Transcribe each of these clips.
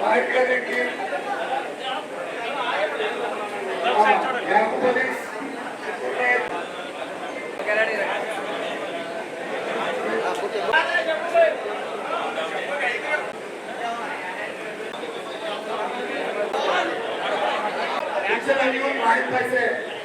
నాయకరెడ్డి police माहित पाहिजे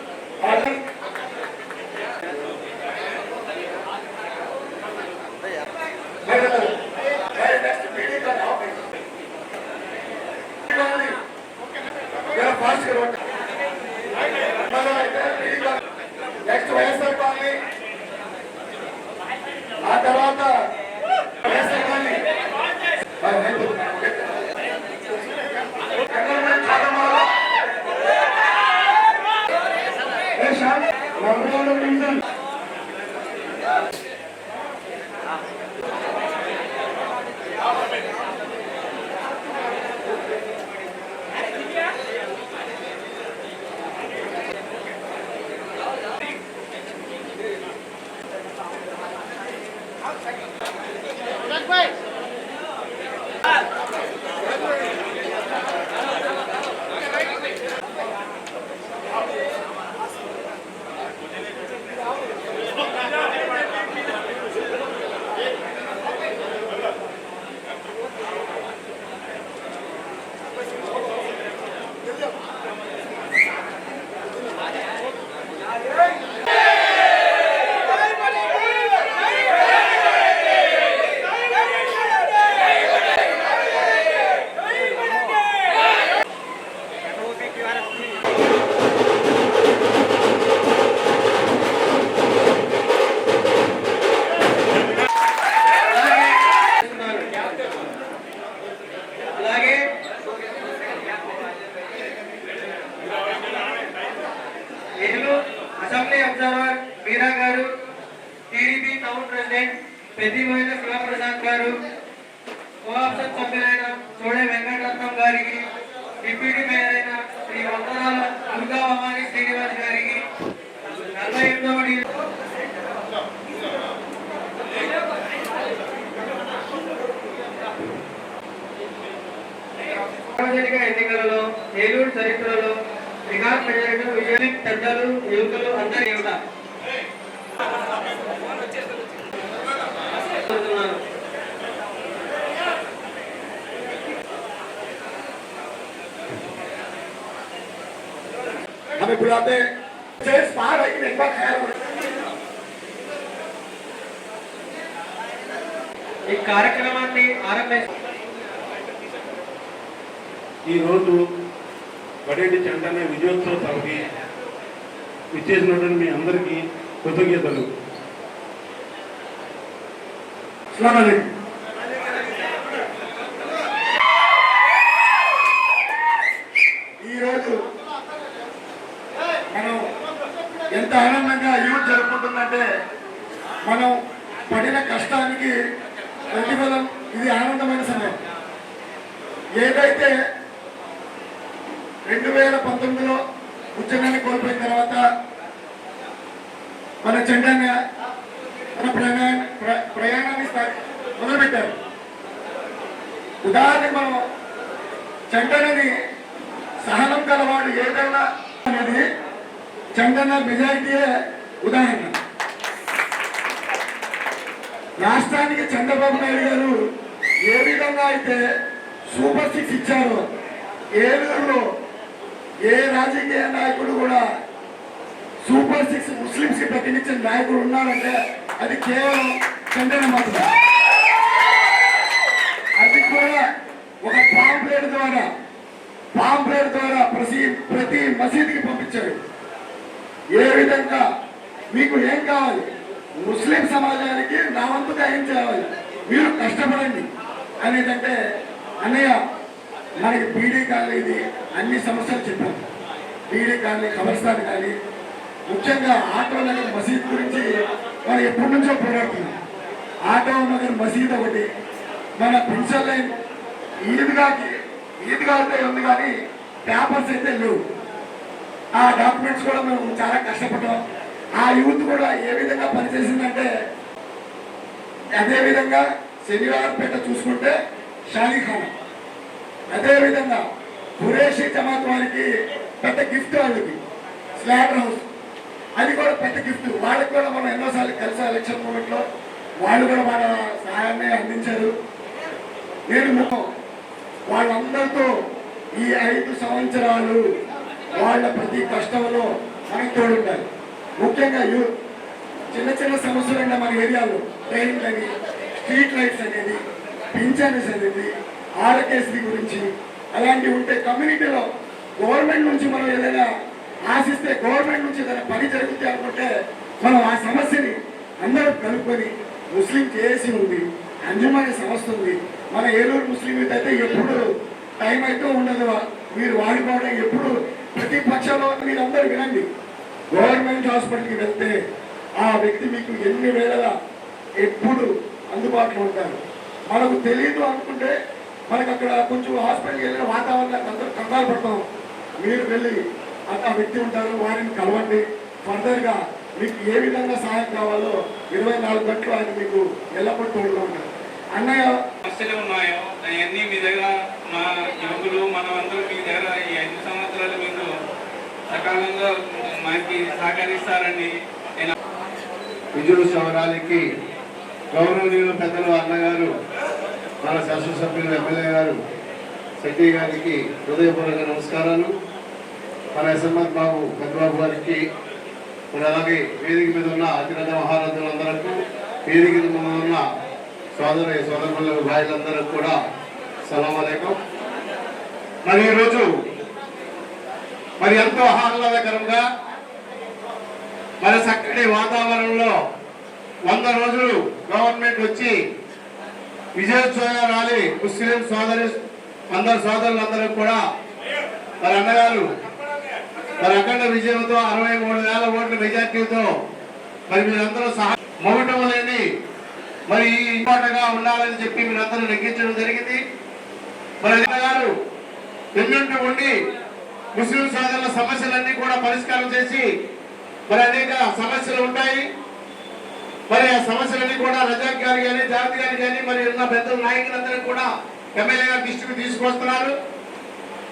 సభ్యులైన వెంకటరత్నం గారికి డిప్యూటీ మేయర్ అయిన శ్రీ వందనాల దుర్గా భవాని శ్రీనివాస్ గారికి నలభై ఎనిమిదవ సార్వజనిక ఎన్నికలలో ఏలూరు చరిత్రలో రికార్డ్ మెజారిటీ విజయ పెద్దలు యువకులు అందరి యువత बुलाते स्टेज बाहर है कि एक बार ख्याल रखें। ఈ కార్యక్రమాన్ని ఆరంభించారు ఈరోజు బడేటి చందన విజయోత్సవ సభకి ఇచ్చేసినటువంటి మీ అందరికీ కృతజ్ఞతలు अस्सलाम చెంటనని సహనం గలవాడు ఏదైనా అనేది చెంటన మెజారిటీయే ఉదాహరణ. రాష్ట్రానికి చంద్రబాబు నాయుడు గారు ఏ విధంగా అయితే సూపర్ సిక్స్ ఇచ్చారో ఏలూరులో ఏ రాజకీయ నాయకుడు కూడా సూపర్ సిక్స్ ముస్లింస్ ప్రతినిచ్చిన ప్రతినిధించిన నాయకుడు ఉన్నారంటే అది కేవలం చంద్రన మాత్రమే అది కూడా ఒక పాంప్లెట్ ద్వారా పాంప్లెట్ ద్వారా ప్రతి ప్రతి మసీదుకి పంపించారు. ఏ విధంగా? మీకు ఏం కావాలి? ముస్లిం సమాజానికి నా వంతుగా ఏం చేయాలి? మీరు కష్టపడండి. అనేదంటే అన్నయ్య మనకి బీడీ కాలేది అన్ని సమస్యలు చెప్పాం బీడీ కానీ కబర్స్థాన్ కానీ ముఖ్యంగా ఆటో నగర్ మసీద్ గురించి మనం ఎప్పటి నుంచో పోరాడుతున్నాం. ఆటో నగర్ మసీద్ ఒకటి. మన పెన్షన్ లైన్ ఈద్గాకి ఈద్గా అయితే ఉంది కానీ పేపర్స్ అయితే లేవు. ఆ డాక్యుమెంట్స్ కూడా మేము చాలా కష్టపడ్డాం. ఆ యూత్ కూడా ఏ విధంగా పనిచేసిందంటే అదే విధంగా శనివారంపేట చూసుకుంటే షాదీఖానా అదేవిధంగా ఖురేషి జమాత్ వారికి పెద్ద గిఫ్ట్ వాళ్ళకి స్లాటర్ హౌస్. అది కూడా పెద్ద గిఫ్ట్. వాళ్ళకి కూడా మనం ఎన్నోసార్లు కలిసి ఎలక్షన్ మూమెంట్లో వాళ్ళు కూడా మన సహాయాన్ని అందించారు. నేను ముఖం వాళ్ళందరితో ఈ ఐదు సంవత్సరాలు వాళ్ళ ప్రతి కష్టంలో మనకు తోడుండాలి ముఖ్యంగా యూత్ చిన్న చిన్న సమస్యలు ఉన్నాయి మన ఏరియాలో ట్రైన్ అని స్ట్రీట్ లైట్స్ అనేది పింఛన్స్ అనేది ఆరోగ్యశ్రీ గురించి అలాంటివి ఉంటే కమ్యూనిటీలో గవర్నమెంట్ నుంచి మనం ఏదైనా ఆశిస్తే గవర్నమెంట్ నుంచి ఏదైనా పని జరుగుతుంది అనుకుంటే మనం ఆ సమస్యని అందరూ కలుపుకొని ముస్లిం చేసి ఉంది అంజుమనే సంస్థ ఉంది మన ఏలూరు ముస్లిం యూత్ అయితే ఎప్పుడు టైం అయితే ఉండదు. మీరు వాడుకోవడం ఎప్పుడు ప్రతి పక్షంలో మీరందరూ వినండి. గవర్నమెంట్ హాస్పిటల్కి వెళ్తే ఆ వ్యక్తి మీకు ఎన్ని వేళల ఎప్పుడు అందుబాటులో ఉంటారు? మనకు తెలియదు అనుకుంటే మనకు అక్కడ కొంచెం హాస్పిటల్కి వెళ్ళిన వాతావరణానికి అందరూ కంగారు పడతాం. మీరు వెళ్ళి అక్కడ ఆ వ్యక్తి ఉంటారు వారిని కలవండి. ఫర్దర్గా మీకు ఏ విధంగా సహాయం కావాలో ఇరవై నాలుగు గంటలు ఆయన మీకు ఎల్లప్పుడూ తోడుగా ఉంటారు. అన్నయ్య? సమస్యలు ఉన్నాయో? అవన్నీ మీ దగ్గర మా యువకులు మనం అందరూ మీ దగ్గర ఈ ఐదు సంవత్సరాలు మీకు సకాలంగా మనకి సహకరిస్తారని నేను విజుడు సవరాలకి గౌరవనీయులు పెద్దలు అన్నగారు మన శాసనసభ్యులు ఎమ్మెల్యే గారు శెట్టి గారికి హృదయపూర్వక నమస్కారాలు. మన ఎస్ఎంఎస్ బాబు పెద్దబాబు గారికి మరి అలాగే వేదిక మీద ఉన్న అతిరథ మహారథులందరకు వేదిక మీద ఉన్న సోదర సోదరుల భార్యలందరికీ కూడా సలాం అలైకం. మరి ఈరోజు మరి ఎంతో ఆహ్లాదకరంగా మరి చక్కటి వాతావరణంలో వంద రోజులు గవర్నమెంట్ వచ్చి విజయోత్సవ రాలి ముస్లిం సోదరి అందరు సోదరులందరూ కూడా మరి అన్నగారు మరి అఖండ విజయంతో అరవై మూడు వేల ఓట్ల మెజార్టీతో మరి మీరందరూ సహా మొగటం లేని మరి ఈ ఉండాలని చెప్పి మీరందరూ లెక్కించడం జరిగింది. మరి గారు ఎన్నుంటూ ఉండి ముస్లిం సోదరుల సమస్యలన్నీ కూడా పరిష్కారం చేసి మరి అనేక సమస్యలు ఉంటాయి. మరి ఆ సమస్యలన్నీ కూడా రజాక్ గారు కానీ జాతి గారు కానీ మరి ఉన్న పెద్ద నాయకులందరూ కూడా ఎమ్మెల్యే గారి దృష్టికి తీసుకొస్తున్నారు.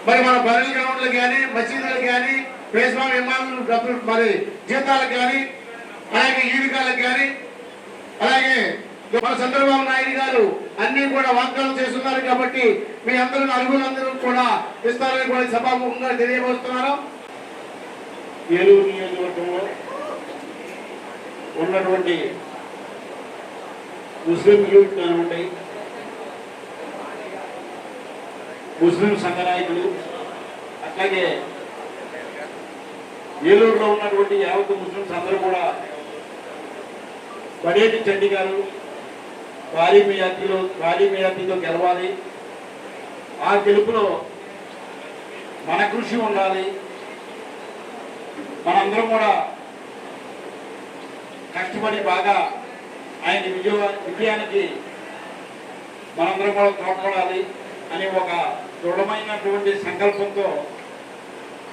మరి మన బరీ గ్రౌండ్లు కానీ మసీదులు కానీ పేస్వామి ఇమాములు డబ్బులు మరి జీతాలకు కానీ అలాగే ఈవికాలకు కానీ అలాగే మన చంద్రబాబు నాయుడు గారు అన్ని కూడా వాగ్దానం చేస్తున్నారు కాబట్టి మీ అందరూ అర్హులందరూ కూడా ఇస్తారని కూడా సభాముఖంగా తెలియబోతున్నారు ఏలూరు నియోజకవర్గంలో ఉన్నటువంటి ముస్లిం యూత్ కానివ్వండి ముస్లిం సంఘ నాయకులు అట్లాగే ఏలూరులో ఉన్నటువంటి యావత్ ముస్లింస్ అందరూ కూడా బడేటి చెడ్డి గారు భారీ మెజార్టీలో భారీ మెజార్టీతో గెలవాలి. ఆ గెలుపులో మన కృషి ఉండాలి. మనందరం కూడా కష్టపడి బాగా ఆయన విజయ విజయానికి మనందరం కూడా తోడ్పడాలి అని ఒక దృఢమైనటువంటి సంకల్పంతో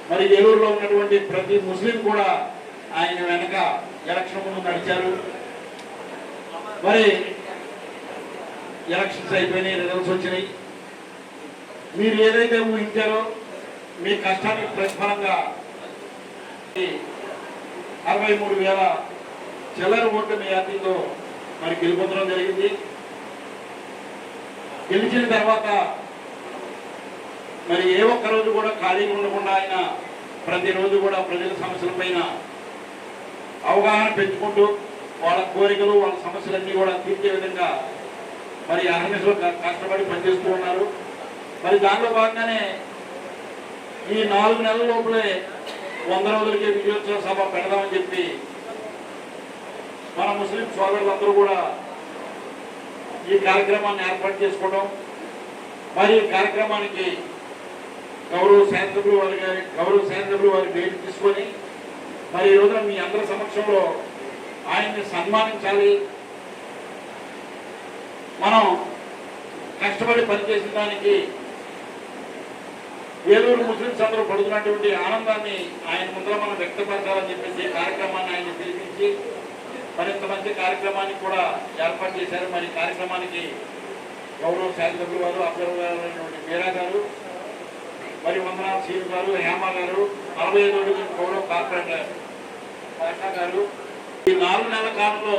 మరి ఏలూరులో ఉన్నటువంటి ప్రతి ముస్లిం కూడా ఆయన వెనక ఎలక్షన్ ముందు నడిచారు. మరి ఎలక్షన్స్ అయిపోయినాయి రిజల్ట్స్ వచ్చినాయి. మీరు ఏదైతే ఊహించారో మీ కష్టానికి ప్రతిఫలంగా అరవై మూడు వేల చిల్లర ఓట్ల మెజార్టీతో మరి గెలుపొందడం జరిగింది. గెలిచిన తర్వాత మరి ఏ ఒక్క రోజు కూడా ఖాళీగా ఉండకుండా ఆయన ప్రతిరోజు కూడా ప్రజల సమస్యల పైన అవగాహన పెంచుకుంటూ వాళ్ళ కోరికలు వాళ్ళ సమస్యలన్నీ కూడా తీర్చే విధంగా మరి అహర్నిశలు కష్టపడి పనిచేస్తూ ఉన్నారు. మరి దాంట్లో భాగంగానే ఈ నాలుగు నెలల లోపలే వంద రోజులకే విజయోత్సవ సభ పెడదామని చెప్పి మన ముస్లిం సోదరులందరూ కూడా ఈ కార్యక్రమాన్ని ఏర్పాటు చేసుకోవడం మరి ఈ కార్యక్రమానికి గౌరవ శాసనసభ్యులు వారి గారి గౌరవ శాసనసభ్యులు వారి భేటీ తీసుకొని మరి ఈ రోజున మీ అందరి సమక్షంలో ఆయన్ని సన్మానించాలి. మనం కష్టపడి పనిచేసిన దానికి ఏలూరు ముస్లింస్ అందరూ పడుతున్నటువంటి ఆనందాన్ని ఆయన ముందర మనం వ్యక్తపరచాలని చెప్పేసి కార్యక్రమాన్ని ఆయన పిలిపించి మరింత మంచి కార్యక్రమానికి కూడా ఏర్పాటు చేశారు. మరి కార్యక్రమానికి గౌరవ శాసనసభ్యులు వారు అభ్యర్థులైనటువంటి మీరా గారు మరి వందనా సీఎం గారు హేమ గారు అరవై ఐదు గౌరవ కార్పొరేటర్ పాషా గారు. ఈ నాలుగు నెలల కాలంలో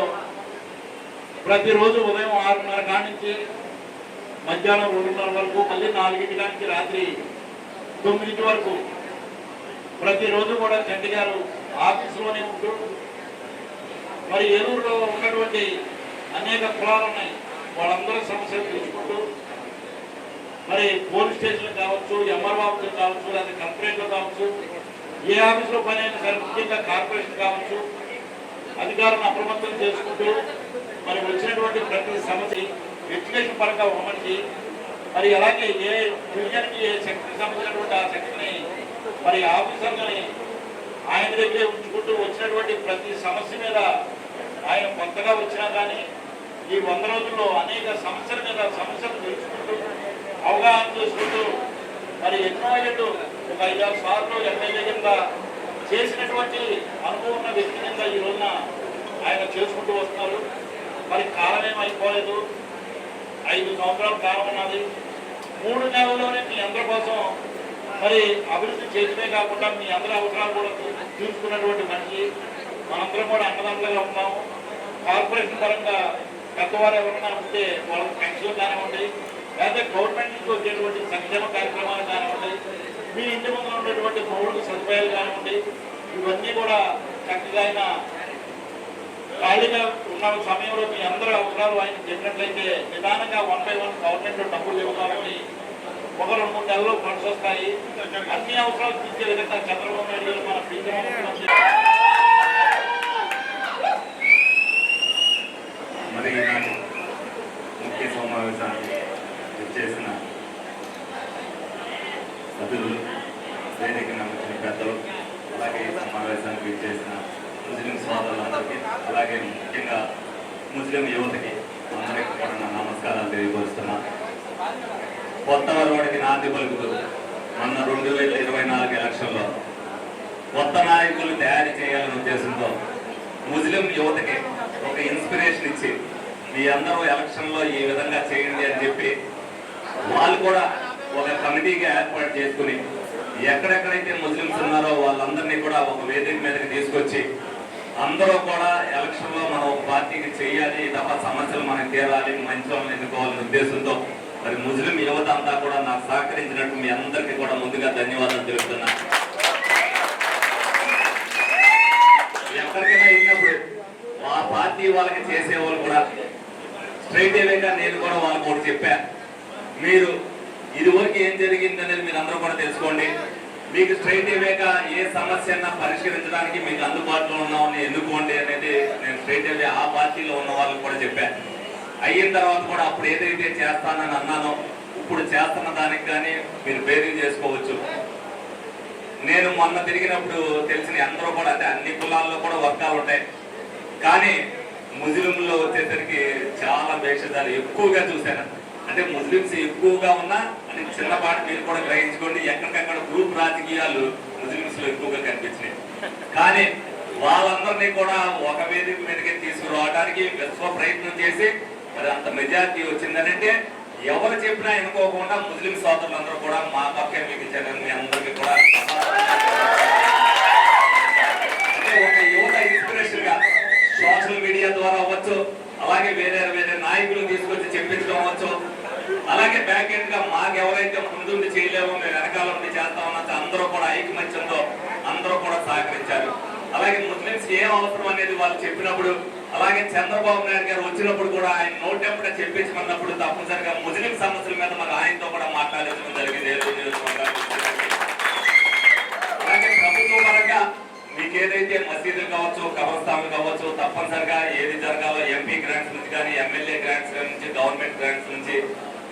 ప్రతిరోజు ఉదయం ఆరున్నర కాడి నుంచి మధ్యాహ్నం రెండున్నర వరకు మళ్ళీ నాలుగింటి కాడి రాత్రి తొమ్మిదింటి వరకు. ప్రతిరోజు కూడా చంటి గారు ఆఫీసులోనే ఉంటూ మరి ఏలూరులో ఉన్నటువంటి అనేక కులాలు ఉన్నాయి. వాళ్ళందరూ సమస్యలు తెలుసుకుంటూ మరి పోలీస్ స్టేషన్ కావచ్చు ఎంఆర్ఓ ఆఫీసులు కావచ్చు లేదా కంప్లైంట్లు కావచ్చు ఏ ఆఫీసులో పని అయినా సరే ముఖ్యంగా కార్పొరేషన్ కావచ్చు అధికారులను అప్రమత్తం చేసుకుంటూ మరి వచ్చినటువంటి ప్రతి సమస్య ఎడ్యుకేషన్ పరంగా ఒక మరి అలాగే ఏ డివిజన్కి ఏ సెక్టర్కి సంబంధించినటువంటి ఆ సెక్టర్ని మరి ఆఫీసర్లని ఆయన దగ్గరే ఉంచుకుంటూ వచ్చినటువంటి ప్రతి సమస్య మీద ఆయన కొత్తగా వచ్చినా కానీ ఈ వంద రోజుల్లో అనేక సమస్యల మీద సమస్యలు తెలుసుకుంటూ అవగాహన చేసుకుంటూ మరి ఎన్నో ఏళ్ళు ఒక ఐదారు సార్లు ఎమ్మెల్యే కింద చేసినటువంటి అనుభవం ఉన్న వ్యక్తి కింద ఈ రోజున ఆయన చేసుకుంటూ వస్తున్నారు. మరి కాలం ఏమైపోలేదు? ఐదు సంవత్సరాల కాలం ఉన్నది. మూడు నెలల్లోనే మీ అందరి కోసం మరి అభివృద్ధి చేయడమే కాకుండా మీ అందరి అవసరాలు కూడా తీసుకున్నటువంటి మనిషి. మనందరం కూడా అన్నదండలుగా ఉన్నాము. కార్పొరేషన్ పరంగా పెద్దవారు ఎవరైనా ఉంటే వాళ్ళకి పెన్షన్ కానివ్వండి లేదా గవర్నమెంట్ నుంచి వచ్చేటువంటి సంక్షేమ కార్యక్రమాలు కానివ్వండి మీ ఇంటి ముందు ఉన్నటువంటి మౌలిక సదుపాయాలు కానివ్వండి ఇవన్నీ కూడా చక్కగా ఆయన ఖాళీగా ఉన్న సమయంలో మీ అందరూ అవసరాలు ఆయన చెప్పినట్లయితే నిదానంగా వన్ బై వన్ గవర్నమెంట్ డబ్బులు ఇవ్వడానికి ఒక రెండు మూడు నెలల్లో ఫండ్స్ వస్తాయి. అన్ని అవసరాలు తీర్చే విధంగా చంద్రబాబు నాయుడు గారు మన ప్రీతి మరి ఈనాడు ముఖ్య సమావేశానికి చేసిన సభ్యులు వేదిక నమ్మించిన పెద్దలు అలాగే సమావేశానికి చేసిన ముస్లిం సోదరులందరికీ అలాగే ముఖ్యంగా ముస్లిం యువతకి అందరికీ కూడా నా నమస్కారాలు తెలియపరుస్తున్నా. కొత్త వరవాడికి నాంది పలుకుతూ మొన్న రెండు వేల ఇరవై నాలుగు ఎలక్షన్లో కొత్త నాయకులు తయారు చేయాలనే ఉద్దేశంతో ముస్లిం యువతకి ఒక ఇన్స్పిరేషన్ ఇచ్చి మీ అందరూ ఎలక్షన్లో ఈ విధంగా చేయండి అని చెప్పి వాళ్ళు కూడా ఒక కమిటీగా ఏర్పాటు చేసుకుని ఎక్కడెక్కడైతే ముస్లిమ్స్ ఉన్నారో వాళ్ళందరినీ కూడా ఒక వేదిక మీదకి తీసుకొచ్చి అందరూ కూడా ఎలక్షన్లో మనం ఒక పార్టీకి చేయాలి తప్ప సమస్యలు మనకి తీరాలి మంచి వాళ్ళని ఎన్నుకోవాలనే ఉద్దేశంతో మరి ముస్లిం యువత అంతా కూడా నాకు సహకరించినట్టు మీ అందరికీ కూడా ముందుగా ధన్యవాదాలు తెలుపుతున్నా. ఎక్కడికైనా వెళ్ళినప్పుడు మా పార్టీ వాళ్ళకి చేసేవాళ్ళు కూడా స్ట్రైట్ అవేగా నేను కూడా వాళ్ళకి ఒకటి చెప్పా. మీరు ఇదివరకు ఏం జరిగింది అనేది మీరు అందరూ కూడా తెలుసుకోండి. మీకు స్ట్రైట్ అవేగా ఏ సమస్య పరిష్కరించడానికి మీకు అందుబాటులో ఉన్నామని ఎందుకోండి అనేది నేను స్ట్రైట్ అవే ఆ పార్టీలో ఉన్న వాళ్ళకి కూడా చెప్పాను అయిన తర్వాత కూడా అప్పుడు ఏదైతే చేస్తానని అన్నానో ఇప్పుడు చేస్తున్న దానికి కానీ మీరు బేరింగ్ చేసుకోవచ్చు. నేను మొన్న తిరిగినప్పుడు తెలిసిన అందరూ కూడా అంటే అన్ని కులాల్లో కూడా వర్గాలు ఉంటాయి. కానీ ముస్లింలో వచ్చేసరికి చాలా భేషజాలు ఎక్కువగా చూశాను. అంటే ముస్లిమ్స్ ఎక్కువగా ఉన్నా అని చిన్నపాటి మీరు కూడా గ్రహించుకోండి ఎక్కడికక్కడ గ్రూప్ రాజకీయాలు ముస్లిమ్స్లో ఎక్కువగా కనిపించినాయి. కానీ వాళ్ళందరినీ కూడా ఒక వేదిక మీదకి తీసుకురావడానికి విశ్వ ప్రయత్నం చేసి మరి అంత మెజారిటీ వచ్చిందనంటే ఎవరు చెప్పినా ఎన్నుకోకుండా ముస్లిం సోదరులందరూ కూడా మా పక్కే మీకు ఇచ్చారని మీ అందరికీ కూడా అంటే ఒక యువత ఇన్స్పిరేషన్గా సోషల్ మీడియా ద్వారా అవ్వచ్చు అలాగే వేరే వేరే నాయకులు తీసుకొచ్చి చెప్పించడం అవ్వచ్చు అలాగే బ్యాక్ ఎండ్గా మాకు ఎవరైతే ముందుండి చేయలేమో మేము వెనకాల ఉండి చేస్తామన్నది అందరూ కూడా ఐకమత్యంతో అందరూ కూడా సహకరించారు. అలాగే ముస్లింస్ ఏం అవసరం అనేది వాళ్ళు చెప్పినప్పుడు అలాగే చంద్రబాబు నాయుడు గారు వచ్చినప్పుడు కూడా ఆయన నోటెంపట చెప్పించుకున్నప్పుడు తప్పనిసరిగా ముస్లిం సమస్యల మీద మనం ఆయనతో కూడా మాట్లాడించడం జరిగింది అలాగే ప్రభుత్వ పరంగా మీకు ఏదైతే మసీదులు కావచ్చు కబర్స్థాన్లు కావచ్చు తప్పనిసరిగా ఏది జరగాలో ఎంపీ గ్రాంట్స్ నుంచి కానీ ఎమ్మెల్యే గ్రాంట్స్ నుంచి గవర్నమెంట్ గ్రాంట్స్ నుంచి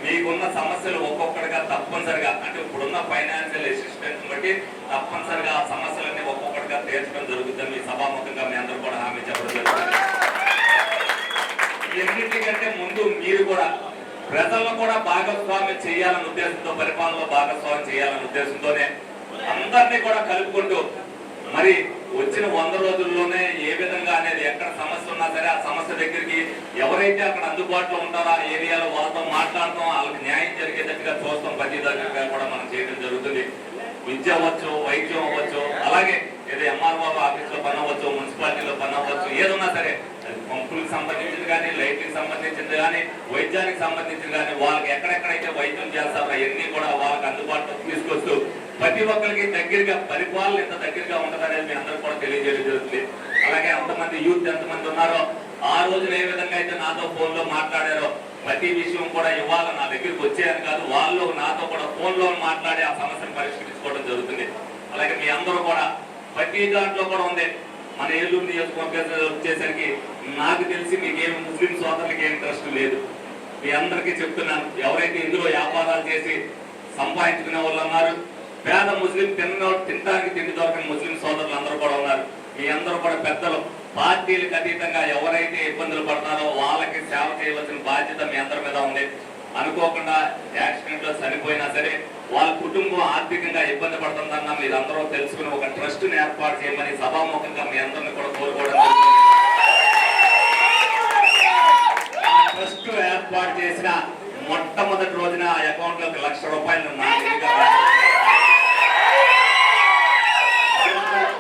మీకున్న సమస్యలు ఒక్కొక్కటిగా తప్పనిసరిగా అంటే ఇప్పుడున్న ఫైనాన్షియల్ అసిస్టెంట్ బట్టి తప్పనిసరిగా ఆ సమస్యలన్నీ ఒక్కొక్కటిగా తీర్చడం జరుగుతుంది. మీ సభాముఖంగా మీ అందరూ కూడా హామీ చెప్పడం జరుగుతుంది. ఎన్నింటికంటే ముందు మీరు కూడా ప్రజలను కూడా భాగస్వామ్యం చేయాలనే ఉద్దేశంతో పరిపాలనలో భాగస్వామ్యం చేయాలనే ఉద్దేశంతోనే అందరినీ కూడా కలుపుకుంటూ మరి వచ్చిన వంద రోజుల్లోనే ఏ విధంగా అనేది ఎక్కడ సమస్య ఉన్నా సరే ఆ సమస్య దగ్గరికి ఎవరైతే అక్కడ అందుబాటులో ఉంటారో ఆ ఏరియాలో వాళ్ళతో మాట్లాడటం వాళ్ళకి న్యాయం జరిగేటట్టుగా చూస్తాం ప్రతి దగ్గరగా కూడా మనం చేయడం జరుగుతుంది. విద్య అవ్వచ్చు వైద్యం అవ్వచ్చు అలాగే ఏదో ఎంఆర్ఓ ఆఫీస్లో పని అవ్వచ్చు మున్సిపాలిటీలో పని అవ్వచ్చు ఏదన్నా సరే పంపులకు సంబంధించింది కానీ లైట్కి సంబంధించింది కానీ వైద్యానికి సంబంధించింది కానీ వాళ్ళకి ఎక్కడెక్కడైతే వైద్యం చేస్తారో అవన్నీ కూడా వాళ్ళకి అందుబాటులో తీసుకొస్తూ ప్రతి ఒక్కరికి దగ్గరగా పరిపాలన ఎంత దగ్గరగా ఉంటుందనేది మీ అందరూ కూడా తెలియజేయడం జరుగుతుంది. అలాగే ఎంతమంది యూత్ ఎంతమంది ఉన్నారో ఆ రోజున ఏ విధంగా అయితే నాతో ఫోన్లో మాట్లాడారో ప్రతి విషయం కూడా ఇవాళ నా దగ్గరికి వచ్చేయని కాదు వాళ్ళు నాతో కూడా ఫోన్లో మాట్లాడి ఆ సమస్యను పరిష్కరించుకోవడం జరుగుతుంది. అలాగే మీ అందరూ కూడా ప్రతి దాంట్లో కూడా ఉంది మన ఏలూరు నియోజకవర్గం వచ్చేసరికి నాకు తెలిసి మీకేం ముస్లిం సోదరులకి ఏం ఇంట్రెస్ట్ లేదు. మీ అందరికీ చెప్తున్నాను ఎవరైతే ఇందులో వ్యాపారాలు చేసి సంపాదించుకునే వాళ్ళు ఉన్నారు పేద ముస్లిం తిన్న తినడానికి తిండి దొరకని ముస్లిం సోదరులు అందరూ కూడా ఉన్నారు. మీ అందరూ కూడా పెద్దలు. పార్టీలకు అతీతంగా ఎవరైతే ఇబ్బందులు పడతారో వాళ్ళకి సేవ చేయవలసిన బాధ్యత మీ అందరి మీద ఉంది. అనుకోకుండా యాక్సిడెంట్లో చనిపోయినా సరే వాళ్ళ కుటుంబం ఆర్థికంగా ఇబ్బంది పడుతుందన్న మీరు అందరూ తెలుసుకుని ఒక ట్రస్ట్ని ఏర్పాటు చేయమని సభాముఖంగా మీ అందరిని కూడా కోరుకోవడం ఆ ట్రస్ట్ ఏర్పాటు చేసిన మొట్టమొదటి రోజున ఆ అకౌంట్లో లక్ష రూపాయలు నా నిధిగా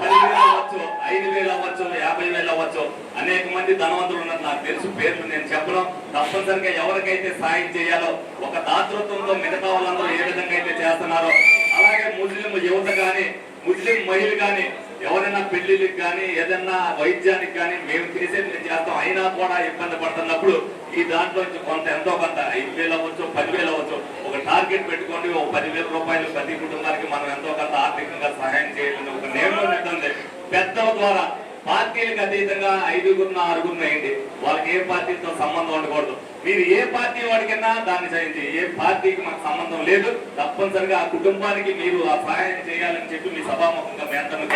పదివేలు అవ్వచ్చు ఐదు వేలు అవ్వచ్చు యాభై వేలు అవ్వచ్చు. అనేక మంది ధనవంతులు ఉన్నారు. నాకు తెలుసు పేర్లు నేను చెప్పడం తప్పనిసరిగా ఎవరికైతే సాయం చేయాలో ఒక దాతృత్వంతో మిగతా వాళ్ళందరూ ఏ విధంగా అయితే చేస్తున్నారో అలాగే ముస్లిం యువత కానీ ముస్లిం మహిళ గాని ఎవరైనా పెళ్ళిళ్ళకి కానీ ఏదైనా వైద్యానికి కానీ మేము చేసేది మేము చేస్తాం. అయినా కూడా ఇబ్బంది పడుతున్నప్పుడు ఈ దాంట్లో నుంచి కొంత ఎంతో కొంత ఐదు వేలు అవ్వచ్చు పదివేలు అవ్వచ్చు. ఒక టార్గెట్ పెట్టుకోండి. ఒక పదివేల రూపాయలు ప్రతి కుటుంబానికి మనం ఎంతో కొంత ఆర్థికంగా సహాయం చేయాలని ఒక నియమం ఉంటుంది పెద్దల ద్వారా పార్టీలకు అతీతంగా ఐదుగురు ఆరుగురు అయింది వాళ్ళకి ఏ పార్టీతో సంబంధం ఉండకూడదు. మీరు ఏ పార్టీ వాడికైనా దాన్ని చేయండి ఏ పార్టీకి మాకు సంబంధం లేదు తప్పనిసరిగా ఆ కుటుంబానికి మీరు ఆ సహాయం చేయాలని చెప్పి మీ సభాముఖంగా మీ అందరిని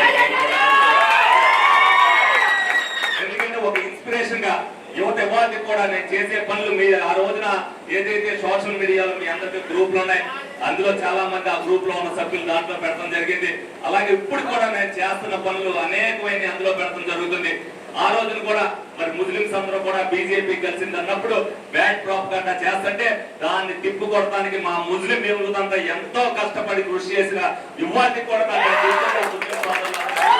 ఎందుకంటే ఒక ఇన్స్పిరేషన్గా యువత ఇవాళకి కూడా నేను చేసే పనులు మీ ఆ రోజున ఏదైతే సోషల్ మీడియాలో మీ అందరికి లో ఉన్నాయి అందులో చాలా మంది ఆ గ్రూప్లో ఉన్న సభ్యులు దాంట్లో పెట్టడం జరిగింది. అలాగే ఇప్పుడు కూడా నేను చేస్తున్న పనులు అనేకమైన అందులో పెట్టడం జరుగుతుంది. ఆ రోజున కూడా మరి ముస్లింస్ అందరూ కూడా బీజేపీ కలిసింది అన్నప్పుడు బ్యాడ్ ప్రాప్ గంట చేస్తుంటే దాన్ని తిప్పు కొడటానికి మా ముస్లిం యువతంతా ఎంతో కష్టపడి కృషి చేసిన ఇవాళకి కూడా నాకు గుర్తున్న ముస్లిం సోదరులందరూ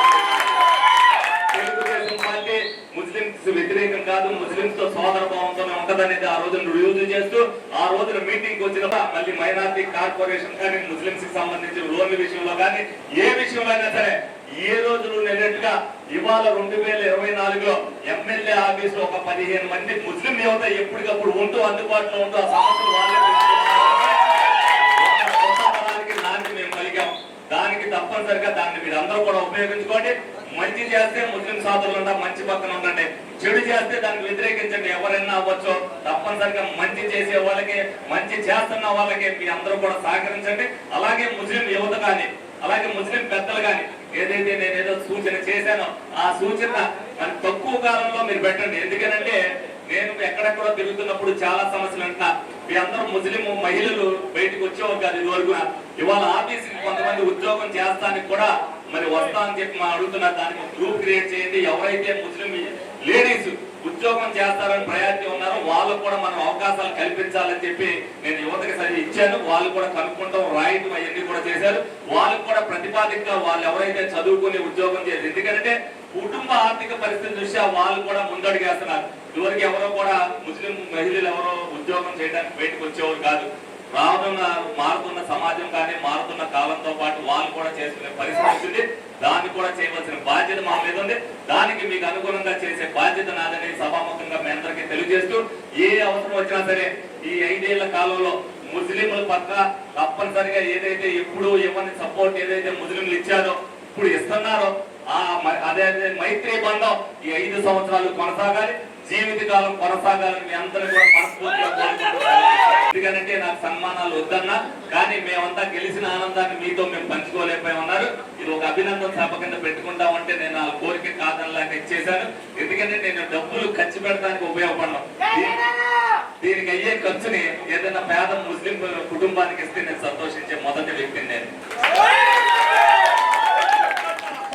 తెలుగుదేశం పార్టీ ముస్లింస్ వ్యతిరేకం కాదు ముస్లింస్తో సోదర భావంతోనే ఉంటదనేది ఆ రోజున రుజువు చేస్తూ ఆ రోజున మీటింగ్ వచ్చిన మళ్ళీ మైనార్టీ కార్పొరేషన్ కానీ ముస్లింస్కి సంబంధించిన లోన్ల విషయంలో కానీ ఏ విషయంలో అయినా సరే ఏ రోజు నేనట్టుగా ఇవాళ రెండు వేల ఇరవై నాలుగులో ఎమ్మెల్యే ఆఫీస్లో ఒక పదిహేను మంది ముస్లిం యువత ఎప్పటికప్పుడు ఉంటూ అందుబాటులో ఉంటూ ఆ సమస్యలు వాళ్ళే తెలుసుకుంటున్నారు. మేము కలిగాం దానికి తప్పనిసరిగా దాన్ని మీరు అందరూ కూడా ఉపయోగించుకోండి మంచి చేస్తే ముస్లిం సోదరులు ఉంటా మంచి పక్కన ఉండండి. చెడు చేస్తే దాన్ని వ్యతిరేకించండి. ఎవరైనా అవ్వచ్చు. తప్పనిసరిగా మంచి చేసే వాళ్ళకి మంచి చేస్తున్న వాళ్ళకి మీ అందరూ కూడా సహకరించండి. అలాగే ముస్లిం యువత కానీ అలాగే ముస్లిం పెద్దలు కానీ ఏదైతే నేను ఏదో సూచన చేశానో ఆ సూచన మరి తక్కువ కాలంలో మీరు పెట్టండి. ఎందుకనంటే నేను ఎక్కడెక్కడ తిరుగుతున్నప్పుడు చాలా సమస్యలు అంట. మీ అందరూ ముస్లిం మహిళలు బయటకు వచ్చేవారు కాదు ఇది వరకు ఇవాళ ఆఫీస్కి కొంతమంది ఉద్యోగం చేస్తానికి కూడా మరి వస్తా అని చెప్పి మనం అడుగుతున్నారు. దానికి గ్రూప్ క్రియేట్ చేయండి. ఎవరైతే ముస్లిం లేడీస్ ఉద్యోగం చేస్తారని ప్రయారిటీ ఉన్నారో వాళ్ళు కూడా మనం అవకాశాలు కల్పించాలని చెప్పి నేను యువతకి సరి ఇచ్చాను. వాళ్ళు కూడా కనుక్కుంటాం. రాయటం అవన్నీ కూడా చేశారు. వాళ్ళకు కూడా ప్రతిపాదికగా వాళ్ళు ఎవరైతే చదువుకుని ఉద్యోగం చేసి ఎందుకంటే కుటుంబ ఆర్థిక పరిస్థితి దృష్ట్యా వాళ్ళు కూడా ముందడుగేస్తున్నారు. ఇదివరకు ఎవరో కూడా ముస్లిం మహిళలు ఎవరో ఉద్యోగం చేయడానికి బయటకు వచ్చేవారు కాదు. రావడం మారుతున్న సమాజం కానీ మారుతున్న పాటు వాళ్ళు కూడా చేసుకునే పరిస్థితి వచ్చింది దాన్ని కూడా చేయవలసిన బాధ్యత మా మీద ఉంది. దానికి మీకు అనుగుణంగా చేసే బాధ్యత నాదని సభాముఖంగా మీ అందరికీ తెలియజేస్తూ ఏ అవసరం వచ్చినా సరే ఈ ఐదేళ్ళ కాలంలో ముస్లింల పట్ల తప్పనిసరిగా ఏదైతే ఎప్పుడు ఇవ్వని సపోర్ట్ ఏదైతే ముస్లింలు ఇచ్చారో ఇప్పుడు ఇస్తున్నారో అదే అదే మైత్రి బంధం ఈ ఐదు సంవత్సరాలు కొనసాగాలి జీవితకాలం కొనసాగాలని మీ అందరూ కూడా మనస్ఫూర్తిగా ఎందుకంటే నాకు సన్మానాలు వద్దన్నా కానీ మేమంతా గెలిచిన ఆనందాన్ని మీతో మేము పంచుకోలేకపోయి ఉన్నారు. ఇది ఒక అభినందన సభ కింద పెట్టుకుంటామంటే నేను ఆ కోరిక కాదనలాగా ఇచ్చేశాను. ఎందుకంటే నేను డబ్బులు ఖర్చు పెడతానికి ఉపయోగపడను. దీనికి అయ్యే ఖర్చుని ఏదైనా పేద ముస్లిం కుటుంబానికి ఇస్తే నేను సంతోషించే మొదటి వ్యక్తిని నేను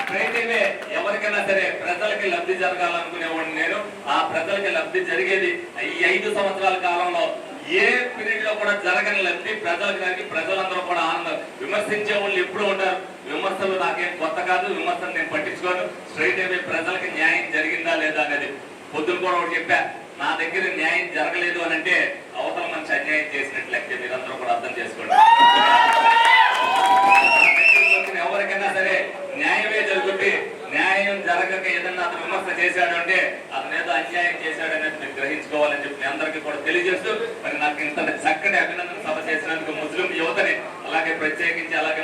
స్ట్రైట్ అవే ఎవరికైనా సరే ప్రజలకి లబ్ధి జరగాలనుకునేవాడిని నేను. ఆ ప్రజలకి లబ్ధి జరిగేది ఈ ఐదు సంవత్సరాల కాలంలో. ఏ పీరియడ్లో కూడా జరగని లబ్ధి ప్రజలకు కానీ ప్రజలందరూ కూడా ఆనందం. విమర్శించే వాళ్ళు ఎప్పుడు ఉంటారు. విమర్శలు నాకేం కొత్త కాదు విమర్శలు నేను పట్టించుకోను. స్ట్రైట్ అవే ప్రజలకి న్యాయం జరిగిందా లేదా అనేది పొద్దున కూడా ఒకటి చెప్పా. నా దగ్గర న్యాయం జరగలేదు అని అంటే అవతల మంచి అన్యాయం చేసినట్లు లెక్క. మీరందరూ కూడా అర్థం చేసుకోండి. ఎవరికైనా సరే న్యాయమే జరుగుతుంది న్యాయం జరగక ఏదన్నా అతను విమర్శ చేశాడు అంటే అతను ఏదో అన్యాయం చేశాడు అనేది మీరు గ్రహించుకోవాలని చెప్పి మీ అందరికీ కూడా తెలియజేస్తూ మరి నాకు ఇంత చక్కటి అభినందన సభ చేసినందుకు ముస్లిం యువతని అలాగే ప్రత్యేకించి అలాగే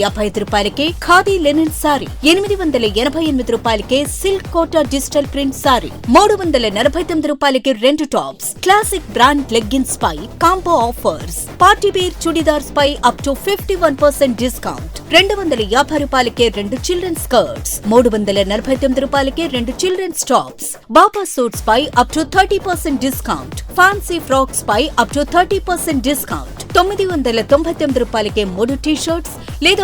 యాభై ఐదు రూపాయలకే ఖాదీ లెనిన్ సారీ ఎనిమిది వందల ఎనభై ఎనిమిది రూపాయలకే silk Kota digital print saree మూడు వందల నలభై తొమ్మిది రూపాయలకి రెండు tops classic brand leggings pi combo offers. Party wear chudidars pi up to fifty one percent discount రెండు వందల యాభై రూపాయలకే రెండు చిల్డ్రన్ స్కర్ట్స్ మూడు వందల నలభై తొమ్మిది రూపాయలకే రెండు children's tops. Baba suits pi up to thirty percent discount fancy frocks pi up to thirty percent discount తొమ్మిది వందల తొంభై తొమ్మిది రూపాయలకే మూడు టీ షర్ట్స్ లేదా